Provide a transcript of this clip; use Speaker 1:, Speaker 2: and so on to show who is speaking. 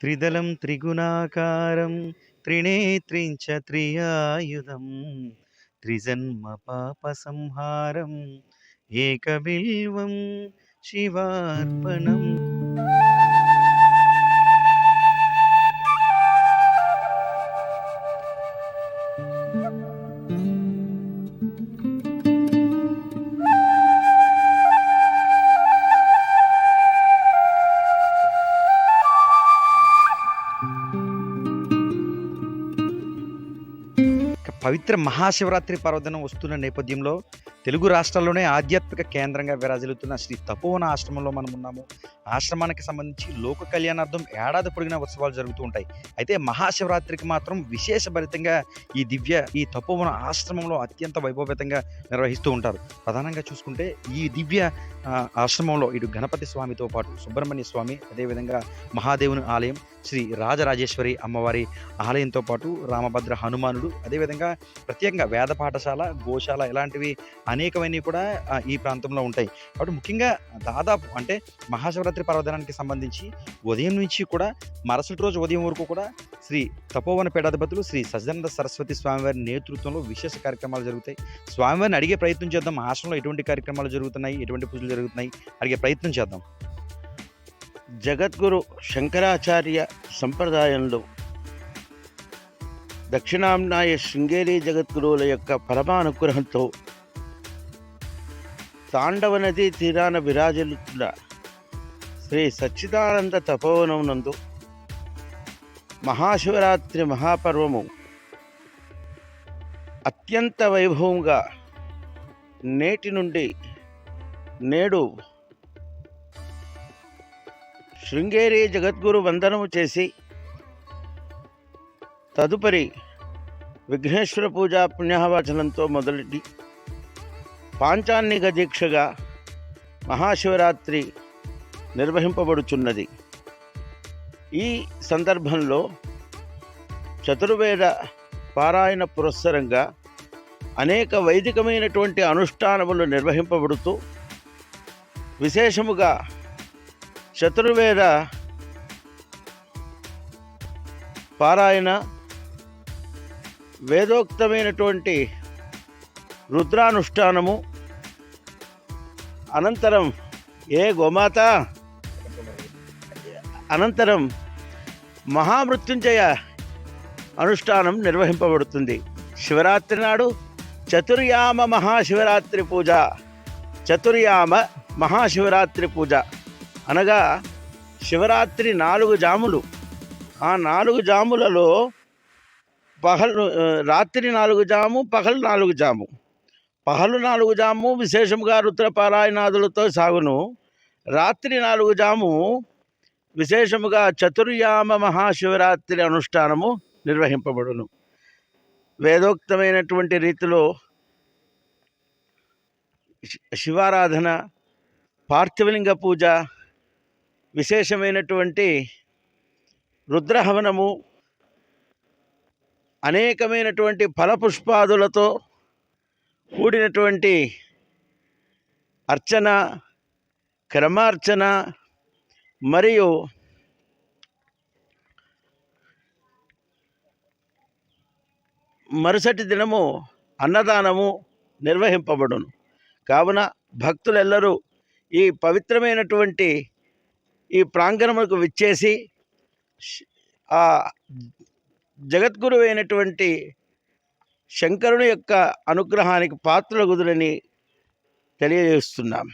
Speaker 1: త్రిదలం త్రిగుణాకారం త్రినేత్రించ త్రియాయుధం త్రిజన్మ పాప సంహారం ఏకబిల్వం శివార్పణం. పవిత్ర మహాశివరాత్రి పర్వదినం వస్తున్న నేపథ్యంలో తెలుగు రాష్ట్రాల్లోనే ఆధ్యాత్మిక కేంద్రంగా విరాజిల్లుతున్న శ్రీ తపోవన ఆశ్రమంలో మనం ఉన్నాము. ఆశ్రమానికి సంబంధించి లోక కళ్యాణార్థం ఏడాది పొడిగిన ఉత్సవాలు జరుగుతూ ఉంటాయి. అయితే మహాశివరాత్రికి మాత్రం విశేషభరితంగా ఈ దివ్య ఈ తపోవన ఆశ్రమంలో అత్యంత వైభవపేతంగా నిర్వహిస్తూ ఉంటారు. ప్రధానంగా చూసుకుంటే ఈ దివ్య ఆశ్రమంలో ఇటు గణపతి స్వామితో పాటు సుబ్రహ్మణ్య స్వామి అదేవిధంగా మహాదేవుని ఆలయం శ్రీ రాజరాజేశ్వరి అమ్మవారి ఆలయంతో పాటు రామభద్ర హనుమానుడు అదేవిధంగా ప్రత్యేకంగా వేద పాఠశాల గోశాల ఇలాంటివి అనేకమైనవి కూడా ఈ ప్రాంతంలో ఉంటాయి. కాబట్టి ముఖ్యంగా దాదాపు అంటే మహాశివరాత్రి పర్వదినానికి సంబంధించి ఉదయం నుంచి కూడా మరుసటి రోజు ఉదయం వరకు కూడా శ్రీ తపోవన పీఠాధిపతులు శ్రీ సజ్జనంద సరస్వతి స్వామివారి నేతృత్వంలో విశేష కార్యక్రమాలు జరుగుతాయి. స్వామివారిని అడిగే ప్రయత్నం చేద్దాం. ఆశ్రమంలో ఎటువంటి కార్యక్రమాలు జరుగుతున్నాయి? ఎటువంటి పూజలు జరుగుతున్నాయి? అడిగే ప్రయత్నం చేద్దాం.
Speaker 2: జగద్గురు శంకరాచార్య సంప్రదాయంలో దక్షిణాంనాయ శృంగేరి జగద్గురువుల యొక్క పరమానుగ్రహంతో తాండవ నది తీరాన విరాజిల్లుతున్న శ్రీ సచ్చిదానంద తపోవనం నందు మహాశివరాత్రి మహాపర్వము అత్యంత వైభవంగా నేటి నుండి నేడు శృంగేరి జగద్గురు వందనము చేసి తదుపరి విఘ్నేశ్వర పూజ పుణ్యహవచనంతో మొదలెట్టి పాంచాన్నిక దీక్షగా మహాశివరాత్రి నిర్వహింపబడుచున్నది. ఈ సందర్భంలో చతుర్వేద పారాయణ పురస్సరంగా అనేక వైదికమైనటువంటి అనుష్ఠానములు నిర్వహింపబడుతూ విశేషముగా చతుర్వేద పారాయణ వేదోక్తమైనటువంటి రుద్రానుష్ఠానము. అనంతరం ఏ గోమాత? అనంతరం మహామృత్యుంజయ అనుష్ఠానం నిర్వహింపబడుతుంది. శివరాత్రి నాడు చతుర్యామ మహాశివరాత్రి పూజ. చతుర్యామ మహాశివరాత్రి పూజ. అనగా శివరాత్రి నాలుగు జాములు. ఆ నాలుగు జాములలో పగలు రాత్రి నాలుగు జాము పగలు నాలుగు జాము. పహలు నాలుగు జాము విశేషముగా రుద్రపారాయణాదులతో సాగును. రాత్రి నాలుగు జాము విశేషముగా చతుర్యామ మహాశివరాత్రి అనుష్ఠానము నిర్వహింపబడును. వేదోక్తమైనటువంటి రీతిలో శివారాధన పార్థివలింగ పూజ విశేషమైనటువంటి రుద్రహవనము అనేకమైనటువంటి ఫలపుష్పాదులతో కూడినటువంటి అర్చన క్రమార్చన మరియు మరుసటి దినము అన్నదానము నిర్వహింపబడును. కావున భక్తులెల్లరూ ఈ పవిత్రమైనటువంటి ఈ ప్రాంగణములకు విచ్చేసి ఆ జగద్గురు అయినటువంటి శంకరుని యొక్క అనుగ్రహానికి పాత్రలగుదురని తెలియజేస్తున్నాం.